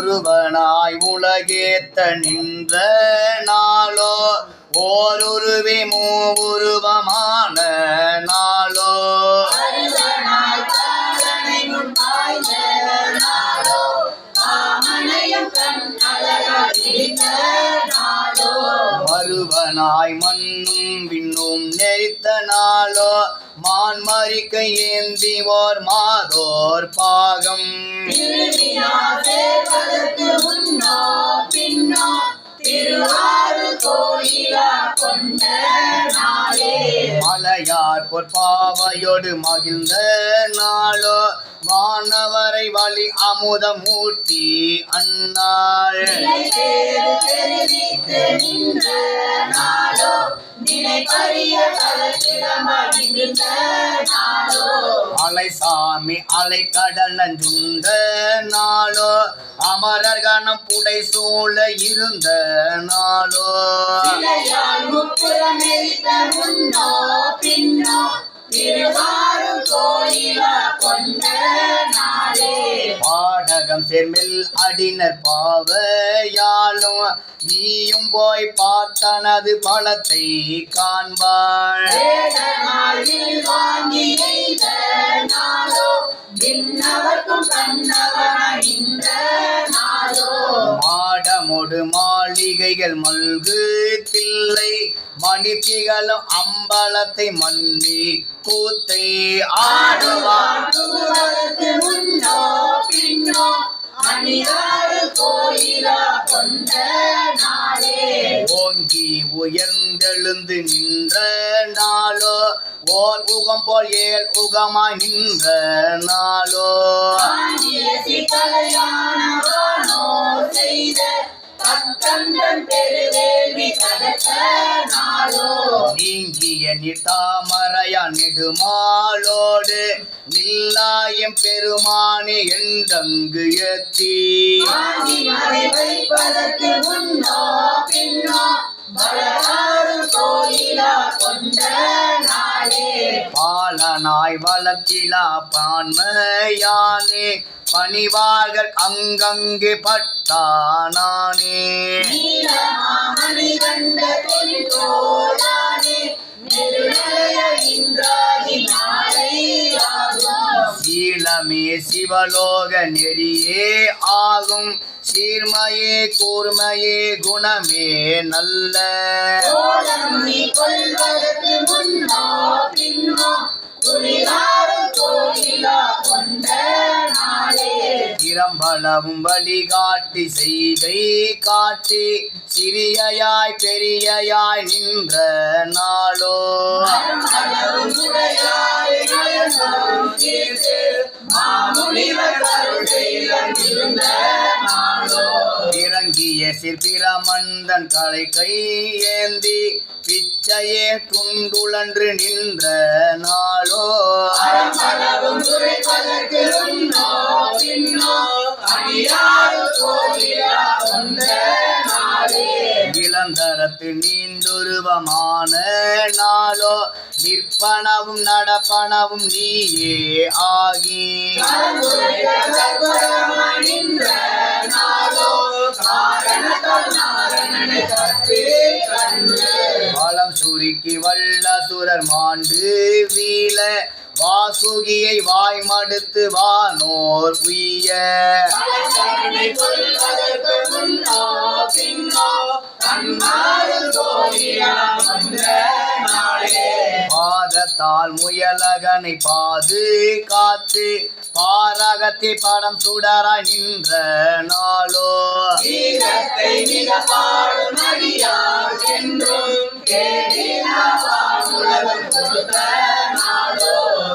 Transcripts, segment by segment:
ஒருவனாய் உலகேத்த நின்ற நாளோ ஓருருவி மூவுருவமான நாளோ. அருவனாய் மறுவனாய் மண்ணும் விண்ணும் நெறித்த நாளோ மான் மான்மறிக்க ஏந்திவோர் மாதோர் பாகம். பின்னா திருவாறு கோயிலா கொண்ட நாளே மலையார் பொற்பாவையோடு மகிழ்ந்த நாளோ வானவரை வழி அமுதமூர்த்தி தெரிவித்து நின்ற நினைப்பறிய கலக்கிடமடிந்த நாளோ அலைசாமி நஞ்சுண்ட நாளோ அமரர் கணம் புடை சூழ இருந்த நாளோ பின்னோ பாடகம் சேர்மில் அடினர் பாவையாலும் நீயும் போய் பார்த்தனது பழத்தை காண்பாள். விண்ணவர்க்கும் கண்ணவனாய் நின்ற நாளோ. மாடமொடு மாளிகைகள் மல்கு தில்லை மணித்திகளும் அம்பலத்தை மன்னி கூத்தை ஆடுவார் ஆடுவதற்கு முன்னோ பின்னோ அணியாறு கோயிலா கொண்ட நாளே. ஓங்கி உயர்ந்தெழுந்து நின்ற நாளோ ஓர் உகம் போல் ஏழ் உகமாய் நின்ற நாளோ. நீங்கிய நிட்டாமரையா நெடுமாலோடு நில்லாயம் பெருமானே என்றங்கு ஏத்தி பாலனாய் வளர்த்திலா பான்மையானே பணிவார்கள் அங்கங்கே பட்டானானே. சீலமே சிவலோக நெறியே ஆகும். சீர்மையே கூர்மையே குணமே நல்ல. திறம்பளவும் வழிகாட்டி செய்கை காட்டி சிறியாய் பெரியயாய் நின்ற நாளோ. இறங்கிய சிற்பிரமந்தன் கலை கை ஏந்தி பிச்சையே துண்டுழன்று நின்ற நாளோ. அடியாறு கோயிலா கொண்ட இளந்தரத்து நீண்டுருவமான நாளோ நிற்பனவும் நடப்பனவும் நீயே ஆகி. நாளோ. வாழம் நாரணனை கற்று கண்டு சுருக்கி வல்லசுரர் மாண்டு வீழ வாசுகியை வாய் மடுத்து வானோர் உய்ய. பாதத்தால் முயலகனை பாது காத்து பாரகத்தி படம் சுடராய் நின்ற நாளோ. வீரத்தை மிக பாடும் அடியார் என்றும்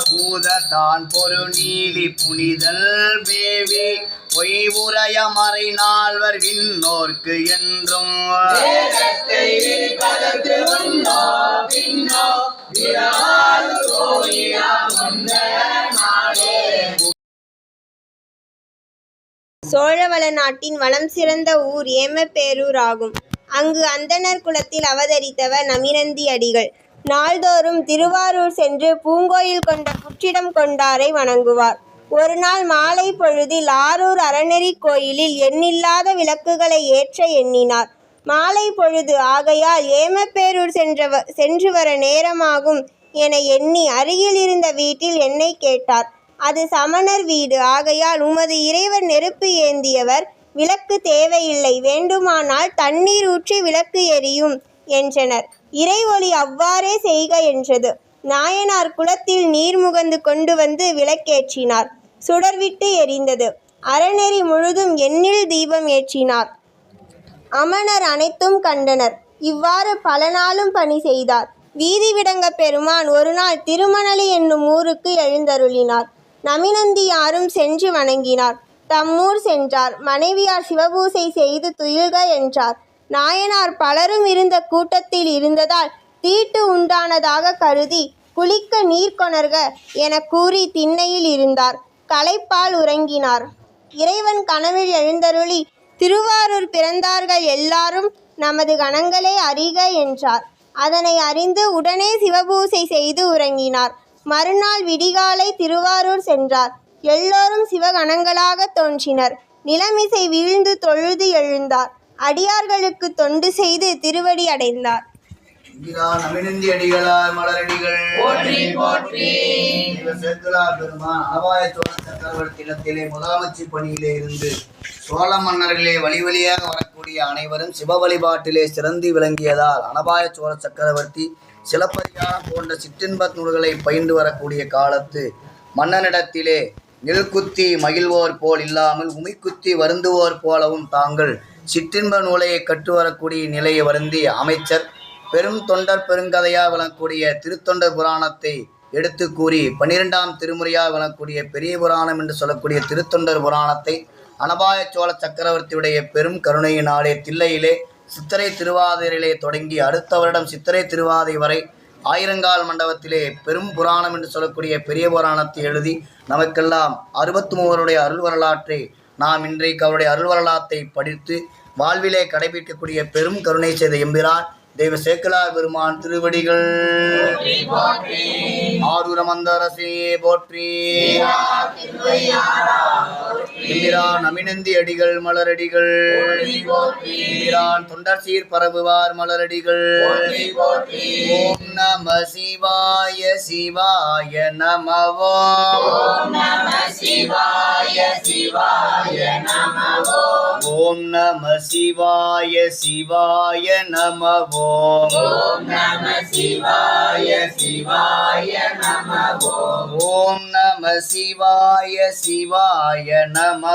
பூதத்தான் பொரு நீலி புனிதல் வேவி பொய் உரைய மறை நால்வர் விண்ணோர்க்கு என்றும். பின்னோ சோழவள நாட்டின் வளம் சிறந்த ஊர் ஏமப்பேரூர் ஆகும். அங்கு அந்தணர் குலத்தில் அவதரித்தவர் நமிரந்தி அடிகள். நாள்தோறும் திருவாரூர் சென்று பூங்கோயில் கொண்ட புற்றிடம் கொண்டாரை வணங்குவார். ஒரு நாள் மாலை பொழுதில் ஆரூர் அறநெறி கோயிலில் எண்ணில்லாத விளக்குகளை ஏற்ற எண்ணினார். மாலை பொழுது ஆகையால் ஏமப்பேரூர் சென்றவ சென்று வர நேரமாகும் என எண்ணி அருகில் இருந்த வீட்டில் என்னை கேட்டார். அது சமணர் வீடு. ஆகையால் உமது இறைவர் நெருப்பு ஏந்தியவர் விளக்கு தேவையில்லை. வேண்டுமானால் தண்ணீர் ஊற்றி விளக்கு எரியும் என்றனர். இறைவொளி அவ்வாறே செய்க என்றது. நாயனார் குளத்தில் நீர் முகந்து கொண்டு வந்து விளக்கேற்றினார். சுடர்விட்டு எரிந்தது. அறநெறி முழுதும் எண்ணில் தீபம் ஏற்றினார். அமணர் அனைத்தும் கண்டனர். இவ்வாறு பல நாளும் பணி செய்தார். வீதி விடங்க பெருமான் ஒரு நாள் திருமணலி என்னும் ஊருக்கு எழுந்தருளினார். நமினந்தியாரும் சென்று வணங்கினார். தம்மூர் சென்றார். மனைவியார் சிவபூசை செய்து துயில்க என்றார். நாயனார் பலரும் இருந்த கூட்டத்தில் இருந்ததால் தீட்டு உண்டானதாக கருதி குளிக்க நீர் கொணர்க என கூறி திண்ணையில் இருந்தார். களைப்பால் உறங்கினார். இறைவன் கனவில் எழுந்தருளி திருவாரூர் பிறந்தார்கள் எல்லாரும் நமது கணங்களே அறிக என்றார். அதனை அறிந்து உடனே சிவபூசை செய்து உறங்கினார். மறுநாள் விடிகாலை திருவாரூர் சென்றார். எல்லோரும் சிவகணங்களாக தோன்றினர். நிலமிசை வீழ்ந்து தொழுது எழுந்தார். அடியார்களுக்கு தொண்டு செய்து திருவடி அடைந்தார். அடிகளார் மலரடிகள். போற்றி போற்றி. சேர்க்கலார் பெருமான். அபாய சோழ சக்கரவர்த்தி இடத்திலே முதலமைச்சு பணியிலே இருந்து சோழ மன்னர்களே வழி வழியாக வரக்கூடிய அனைவரும் சிவ வழிபாட்டிலே சிறந்து விளங்கியதால் அனபாய சோழ சக்கரவர்த்தி சிலப்பதிகாரம் போன்ற சிற்றின்பத் நூல்களை பயின்று வரக்கூடிய காலத்து மன்னனிடத்திலே நெல்குத்தி மகிழ்வோர் போல் இல்லாமல் உமிக்குத்தி வருந்துவோர் போலவும் தாங்கள் சிற்றின்ப நூலை கற்று வரக்கூடிய நிலையை வருந்தி அமைச்சர் பெரும் தொண்டர் பெருங்கதையாக விளக்கக்கூடிய திருத்தொண்டர் புராணத்தை எடுத்து கூறி பன்னிரெண்டாம் திருமுறையாக விளக்கக்கூடிய பெரிய புராணம் என்று சொல்லக்கூடிய திருத்தொண்டர் புராணத்தை அனபாய சோழ சக்கரவர்த்தியுடைய பெரும் கருணையினாலே தில்லையிலே சித்திரை திருவாதிரையிலே தொடங்கி அடுத்த வருடம் சித்திரை திருவாதை வரை ஆயிரங்கால் மண்டபத்திலே பெரும் புராணம் என்று சொல்லக்கூடிய பெரிய புராணத்தை எழுதி நமக்கெல்லாம் அறுபத்தி மூவருடைய அருள் வரலாற்றை நாம் இன்றைக்கு அவருடைய அருள் வரலாற்றை படித்து வாழ்விலே கடைபிடிக்கக்கூடிய பெரும் கருணை செய்த எம்பிரான் தெய்வ சேக்கலார் பெருமான் திருவடிகள். ஆரூரமந்தரசே போற்றி. இந்திரான் நமினந்தி அடிகள் மலரடிகள். தொண்டர் சீர் பரவுவார் மலரடிகள். ஓம் நம சிவாய சிவாய நமவோ. சிவாய சிவாய நமவோ. ஓம் நம சிவாய சிவாய நமவோ. ஓம் நம சிவாய சிவாய நமவோ. ஓம் நம சிவாய சிவாய நமவோ.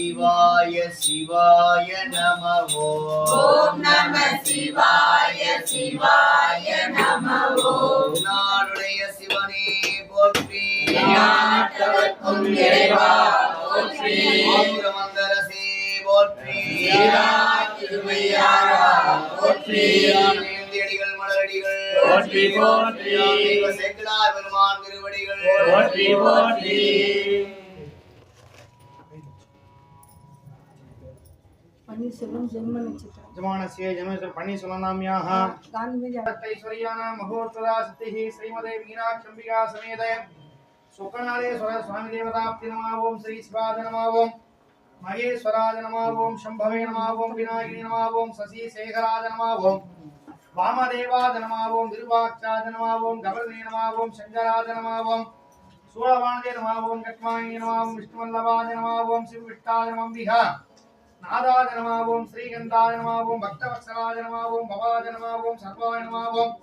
சிவாய சிவாய நம ஓம் நம சிவாய சிவாய நம ஓம் நாடுடைய சிவனே போற்றி. நாட்டவர்க்கும் இறைவா போற்றி. மந்திரசே போற்றி. திருமையாரா போற்றி. அடிகள் மலரடிகள். போற்றி, போற்றி. தெய்வ சேக்கிழார் பெருமான் திருவடிகள். போற்றி போற்றி. பன்னீர்செல்வம் ஜென்ம நட்சத்திரம் ஜமானசிய ஜமேஸ்வர பன்னீர்செல்வநாமியாக காந்திமேஜாத்தைஸ்வரியான மகோத்வதா சத்திஹி ஸ்ரீமதே மீனாட்சம்பிகா சமேதே சுக்கநாளே ஸ்வர சுவாமி தேவதாப்தி நமாவோம் ஸ்ரீ சிவாத நமாவோம் மகேஸ்வராஜ நமாவோம் சம்பவே நமாவோம் விநாயகினி நமாவோம் சசி சேகராஜ நமாவோம் वामदेवाद नमावों विरूपाक्षाद नमावों गवर्धने नमावों शंकराद नमावों सूरवाणदे नमावों कट्मायने नमावों विष्णुवल्लभाद नमावों शिवविष्टाद नमं विहा நாதாய நமாவோம் ஸ்ரீகந்தாய நமாவோம் பக்தவத்சலாய நமாவோம் பவாய நமாவோம் சர்வாய நமாவோம்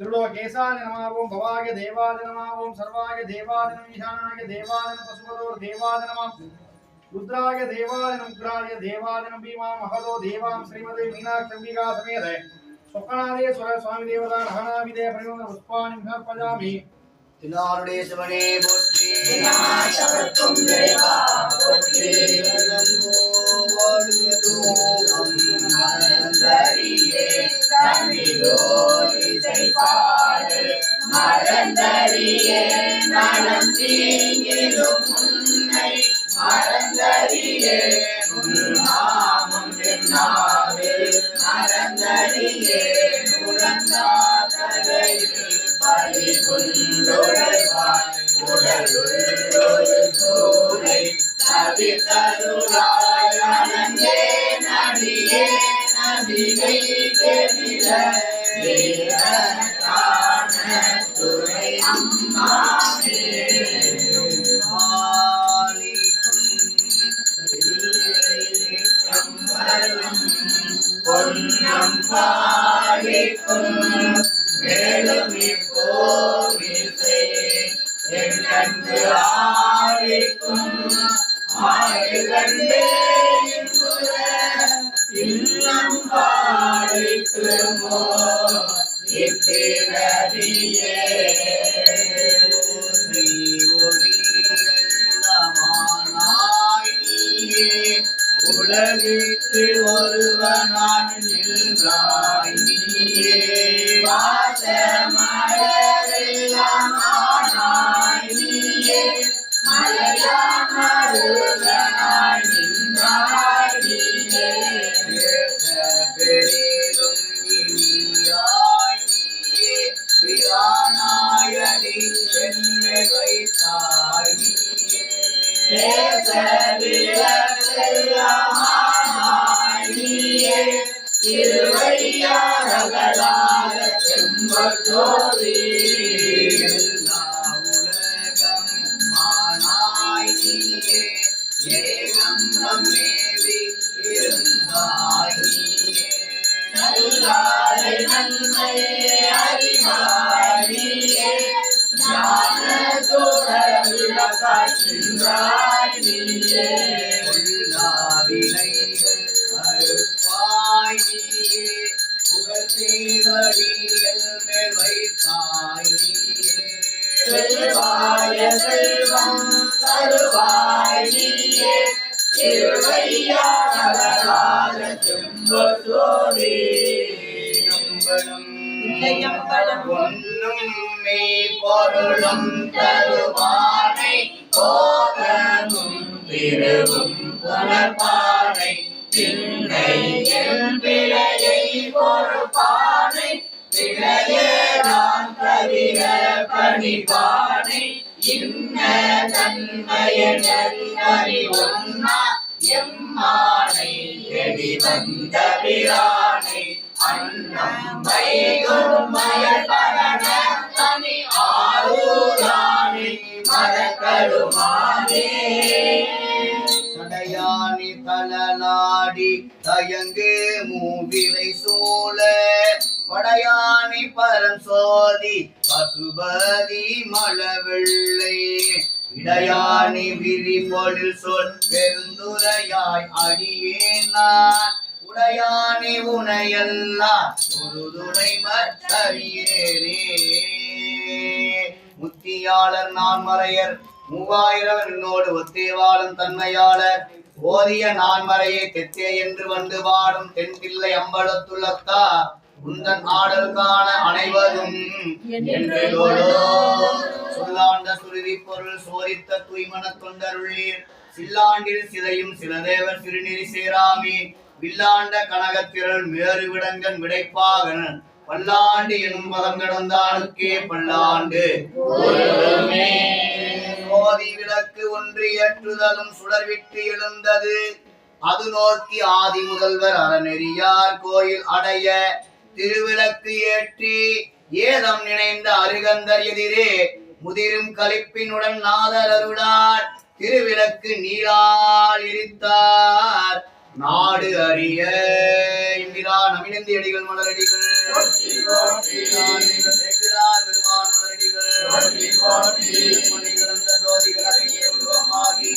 திருலோகேசாய நமாவோம் பவாய தேவாய நமாவோம் சர்வாய தேவாதனம் ஈசானாய தேவாதனம் பசுபதோர் தேவாதனமாம் ருத்ராய தேவாதனம் உக்ராய தேவாதனம் பீமா மகதோ தேவாம் ஸ்ரீமதி மீனாட்சம்பிகா சமேத சொக்கநாதே சுர சுவாமி தேவதா நகனாவிதே பிரயோக புஷ்பாணி பஜாமி தினாருடைய சிவனே போற்றி போற்றி இசைப்பாடு மறந்தறியே நலம் தீங்கிலும் உன்னை. மறந்தறியே உன் நாமம் என்னாவில் பொன்னம் பாடிக்கும். மேலும் இப்போவிசை என்னை வைத்தாய் நீயே. திருவையாரகளாக எல்லா உலகம் மேவி நல்லாரை நன்மையே விளக்காய் நீயே உள்ளா வினைகள் அறுப்பாய் நீயே புகழ் தீவடிகள் மேல் வைத்தாய் நீயே செல்வாய செல்வம் தருவாய் நீயே திருவையாரகளாக செம்பொற்றோதி நம்பலும் இல்லையம்பலம் ஒன்றும் மெய் பொருளும் தருவானை போகமும் திருவும் புலப்பானை திண்ணை என் பிழையை பொறுப்பானை பிழையே நான் தவிர பணிப்பானை இன்ன தன்மையனறி ஒன்னா எம்மானை எடி வந்த பிரானை அன்னம் வைகும் பரண தனி ஆரூரானை மரக்கருமானே. சடையா ஆடி தயங்கு மூவிலை சூழ. படையானி பரம் சோதி பசுபதி மலவெள்ளை இடையானி விரிபொழில் சொல் பெருந்துரையாய் அடியேன் நான் உனையல்லா ஒரு துணை மற்றறியேனே. முத்தியாளர் நான் மறையர் மூவாயிரம் என்னோடு ஒத்தே வாழும் தன்மையாளர். ஓதிய நான்மறையை தெத்தே என்று வந்து வாடும் தென்பிள்ளை அம்பலத்துள்ளத்தா. உந்தன் ஆடல் காண அனைவரும் சொல்லாண்ட சுருதி பொருள் சோதித்த தூய்மன தொண்டருள்ளீர் சில்லாண்டில் சிதையும் சிலதேவர் சிறுநெறி சேராமி. வில்லாண்ட கனகத்திரள் மேறு விடங்கன் விடைப்பாகன் பல்லாண்டு எனும் பதம் கடந்தானுக்கே பல்லாண்டு. சோதி விளக்கு ஒன்று ஏற்றுதலும் சுடர்விட்டு எழுந்தது. அது நோக்கி ஆதி முதல்வர் அறநெறியார் கோயில் அடைய திருவிளக்கு ஏற்றி ஏதம் நினைந்த அருகந்தர் எதிரே முதிரும் கலிப்பினுடன் நாதர் அருளார். திருவிளக்கு நீரால் எரித்தார். நாடு அறிய இந்திரா நமினந்தி அடிகள் மலரடிகள். பெருமான் மலரடிகள். கிடந்த உருவமாகி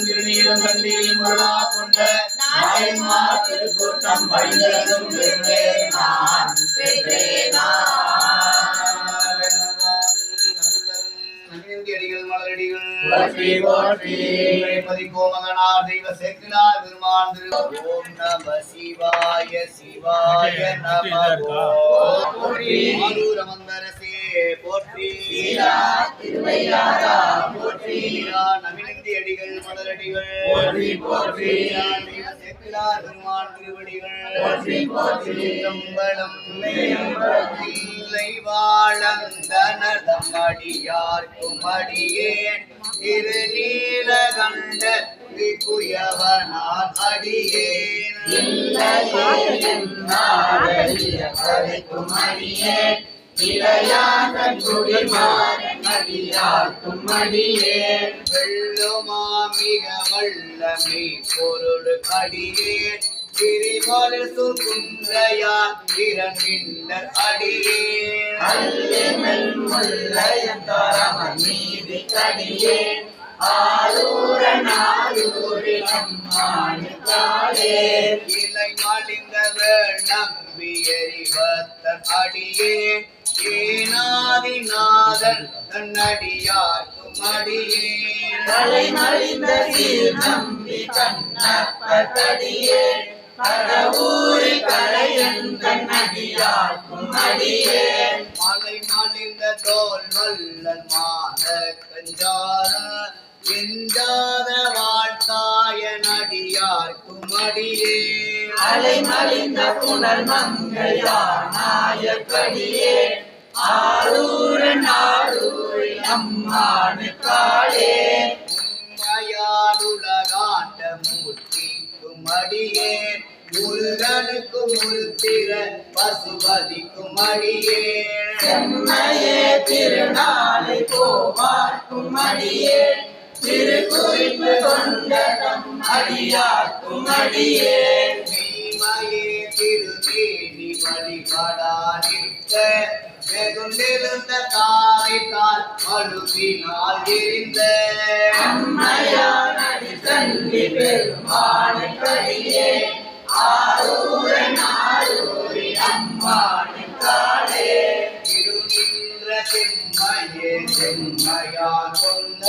திருநீரம் கண்டீர் முருகா கொண்ட திருக்கூட்டம் திரு. ஓம் நம சிவாய நம போற்றி. திருவையாரா போற்றி. சீரா நமினந்தி அடிகள் மலரடிகள் போற்றி, போற்றி. பெருமான் திருவடிகள். போற்றி, போற்றி. சிதம்பரம் இல்லை வாழந்தனதம் அடியார்க்கும் அடியேன். திருநீலகண்ட குயவனார் அடியேன். வெள்ளுமாமிக வல்லமை பொருள் அடியே திரிமல சுகுந்தையா திறமின்னர் அடியேன் இலை மலிந்த நம்பி எரிவத்தன் அடியே ஏனாதிநாதன் தன்னடியார்க்கும் அடியேன் தலைமலிந்த சீர் நம்பி கண்ணப்பட்டடியே கடவுரில் கலையந்தன் அடியார்க்கும் அடியே. மலை மலிந்த தோல் வல்லன் மான கஞ்சார எஞ்சாத வாழ்த்தாய நடியார்க்கும் அடியே. அலைமலிந்த புனல் மங்கையார் நாயக்கடியே. ஆரூர நாடூரில் அம்மானு காளே. உண்மையாலுலகாண்ட மூர்த்திக்கும் அடியே. முருகனுக்கும் முருத்திர பசுபதிக்கும் அடியே. செம்மையே திருநாளை போவார்க்கும் அடியே. திருக்குறிப்பு கொண்டதம் அடியார்க்கும் அடியே. திருமேனி வழிபடா நிற்க வெகுண்டெழுந்த தாரை தால் அழுவினால் எரிந்த. அம்மையார் அடி தந்தி பெருமானுக்கடியே ஆரூர நாடூரி அம்மானு காளே திருநின்ற செம்மையே செம்மையா கொண்ட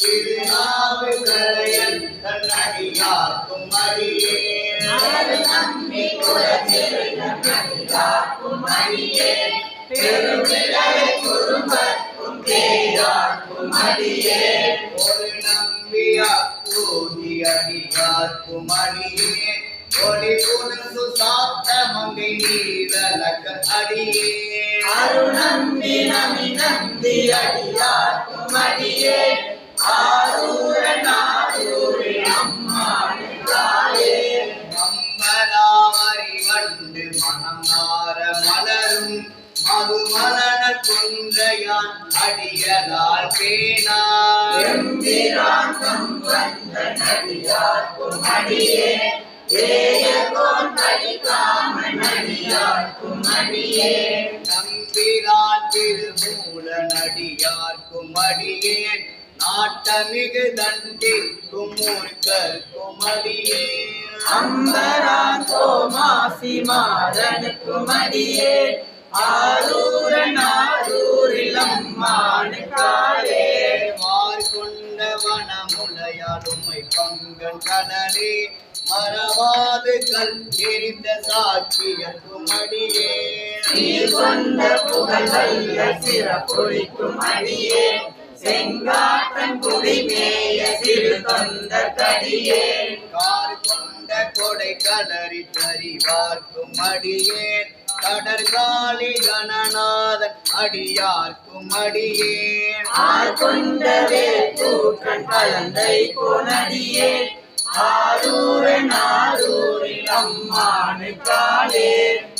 திருநாவுக்கரையன் தன்னடியாக்கும் அடியே அவரை நம்பி குலத்திருக்கும் அடியே பெருமிழலை குறும்பர்க்கும் தேயார்க்கும் அடியே ஒரு நம்பியா கூதி அடியார்க்கும் அடியே ஒளி புனசு சாத்த மங்கை நீலக்க அடியே அருணம்பி நமி நம்பி அடியார்க்கும் அடியே மதுமலன கொன்றையான் அடியதால் நடிகார்க்கும் அடியே நம்பிரான் திருமூல அடியேன் நாட்டமிகு தண்டிற்கும் மூர்க்கர்க்கும் அடியேன் அம்பரான் சோமாசி மாறனுக்கும் அடியே. ஆரூரன் ஆரூரில் அம்மானுக்காலே மார்கொண்ட வனமுலையாளுமை பங்கன் கடலே. மறவாது கல் எரிந்த சாட்சியர்க்கும் அடியே நீர் கொண்ட புகழ் சிறப்பொழிக்கும் அடியே. செங்காட்டன் குடிமேய சிறு தொந்த கடியே கார் கொண்ட கொடை கலரி தறிவார்க்கும் அடியேன். கடற்காலி கணநாதன் அடியார்க்கும் அடியேன். ஆர் கொண்டவே கூற்றன் கலந்தை கொனடியே ஆரூரன் ஆரூரில் அம்மானுக்காலே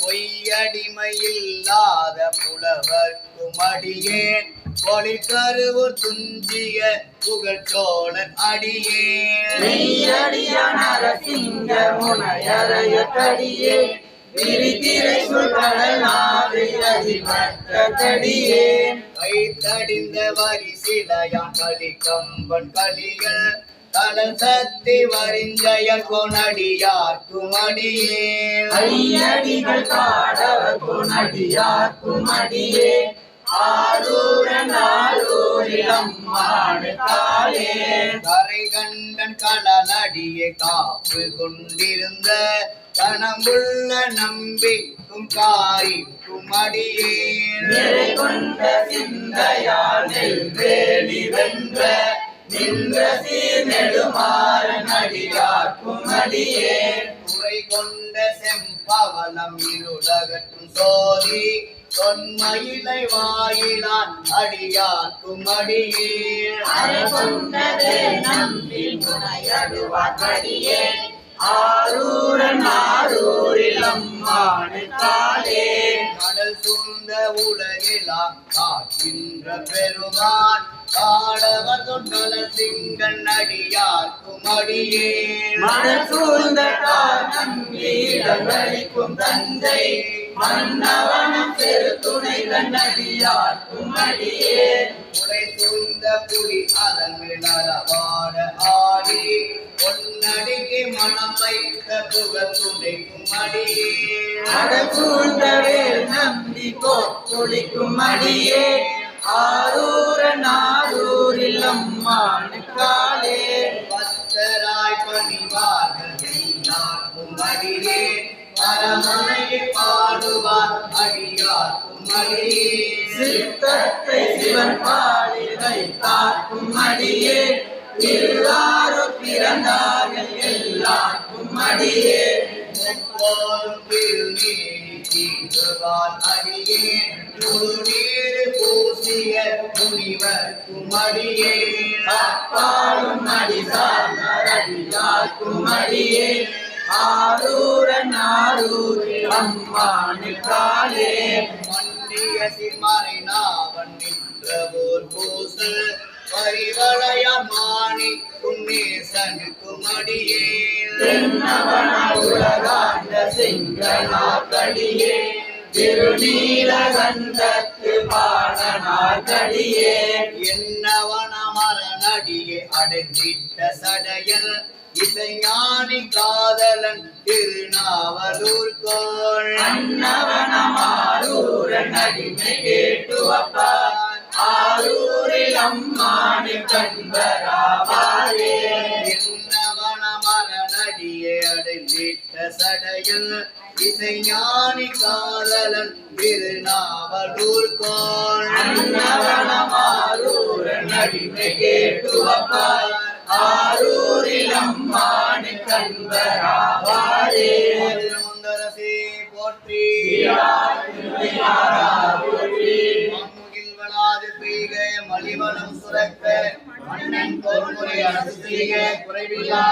பொய்யடிமையில்லாத புலவர்க்கும் அடியேன். பொலி கருவூர் துஞ்சிய புகழ்ச்சோழன் அடியேன் மெய்யடியான் அரசிங்க முனையறைய கடியே விரிதிரை கடியே கைத்தடிந்த வரி சிலையான் களி கம்பன் கலிய கடல் சத்தி வரிஞ்சயன் கொனடியார்க்கும் அடியேன் ஐயடிகள் காடவர் குணடியார்க்கும் அடியே. ஆரூரன் ஆரூரில் அம்மானுக்காலே கரை கண்டன் கடலடியை காப்பு கொண்டிருந்த கணமுள்ள நம்பிக்கும் காரிக்கும் அடியேன் நிறை கொண்ட சிந்தையால் நெல்வேலி வென்ற நின்ற சீர் நெடுமாறன் அடியார்க்கும் அடியே துறை கொண்ட செம்பவனம் இருளகற்றும் சோதி தொன்மயிலை வாயிலான் அடியார்க்கும் அடியேன் அறகொண்டதே நம்பி முனையடுவாக்கடியே ஆரூரன் ஆரூரில் அம்மானுக்காலே கடல் சூழ்ந்த உலகிலாம் காக்கின்ற பெருமான். காடவர் தொண்டல சிங்கன் அடியார்க்கும் அடியேன் மணல் சூழ்ந்த காரணம் வீடங்களிக்கும் தந்தை. மன்னவனம் பெரு துணை கண்ணடியார் குமடியே உரை சூழ்ந்த புலி அதன் மேலாட ஆடி. பொன்னடிக்கு மனம் வைத்த புகழ் துணைக்கும் அடியேன் அடல் சூழ்ந்தவே நம்பி போக்குளிக்கும் அடியே நாரூரில் ஆரூரில் அம்மானுக்காலே பத்தராய் பணிவார்கள் எல்லாருக்கும் அடியே அரமனையில் பாடுவார் அடியார் அடியே சித்தத்தை சிவன் பாலில் வைத்தார் கும்மடியே எல்லாரும் பிறந்தார்கள். எல்லார் கும்மடியே அடியே முழுநீர் பூசிய முனிவர்க்கும் அப்பாலும் ஆரூரன் ஆரூரில் அம்மானுக்காலே மண்டிய சிமறை நாவன் நின்றவோர் பூசல் பரிவளைய மாணி குன்னேசனுக்கும் அடியே தென்னவன உலகாண்ட சிங்கனாக்கடியே திருநீலகண்டத்து பாடனாக்கடியே என்னவன மரணடியே அடைந்திட்ட சடையல். இசைஞானி காதலன் திருநாவலூர் கோள். அன்னவனமாரூரன் அடிமை கேட்டுவப்பார். ஆரூரில் அம்மானு கண்பராவாரே. என்னவன மரணடியே அடைந்திட்ட சடையல் இசைஞானி காதலன் திருநாவலூர் கோள். அன்னவனமாரூரன் அடிமை கேட்டுவப்பார். ஆரூரில் அம்மானு கண்பராவாரே திருமந்தரசே போற்றி. மம்முகில் வளாது பெய்க மலிவளம் சுரக்க. மன்னன் பொறுமுறை அரசு செய்க குறைவில்லா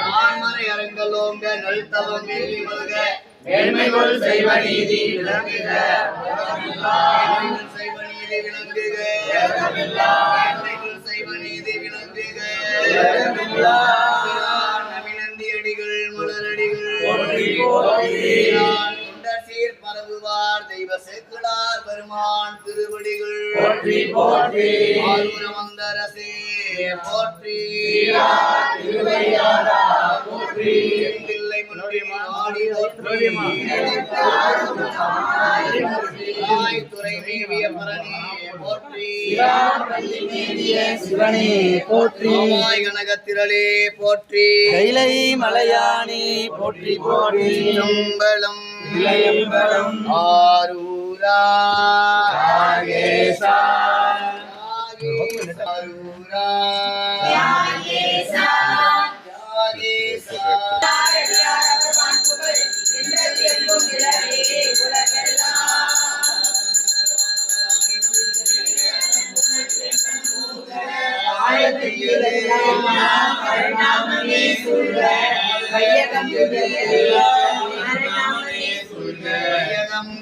நான்மறை அரங்கலோங்க நல்தவம் வேள்வி மல்க மேன்மைகள் செய்வ நீதி விளங்குக மேன்மைகள் செய்வ நீதி விளங்குக நவினந்தி அடிகள் மலரடிகள் போற்றி, போற்றி. தொண்டர் சீர் பரவுவார் தெய்வ சேக்குளார் பெருமான் திருவடிகள். போற்றி போற்றி. ஆரூர மந்தரசே போற்றி திருவையாரா போற்றி. சிவனே போற்றி. கனகத்திரளே போற்றி. கைலை மலையானே போற்றி போற்றி. நம்பலம் இளையம்பலம் ஆரூரா. ஆரூரா. நிலவே உலகெல்லாம் பரிணாமமே சொல்க வையகம் பரிணாமமே சொல்க வையகம்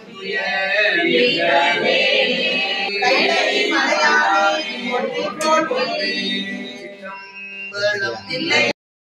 மலையாளி போட்டி போட்டி